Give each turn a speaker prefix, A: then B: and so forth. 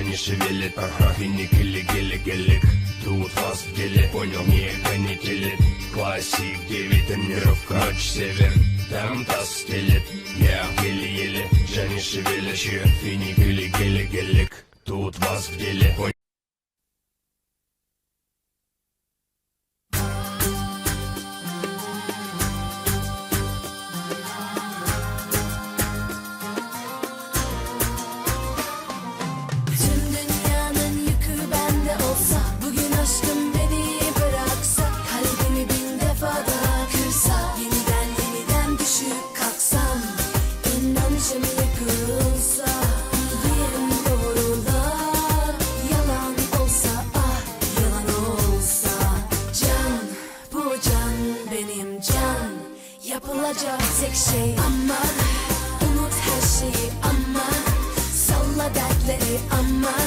A: не шевелит Ага, и не гелик, гелик, Тут вас в деле, понял, не гонителит Классик 9, тонировка, ночь, север Там таз стелит, я еле-еле Я не шевелящий, и не гелик, гелик, гелик Тут вас в деле, понял
B: yapacağız tek şey. Aman unut her şeyi aman. Salla dertleri aman.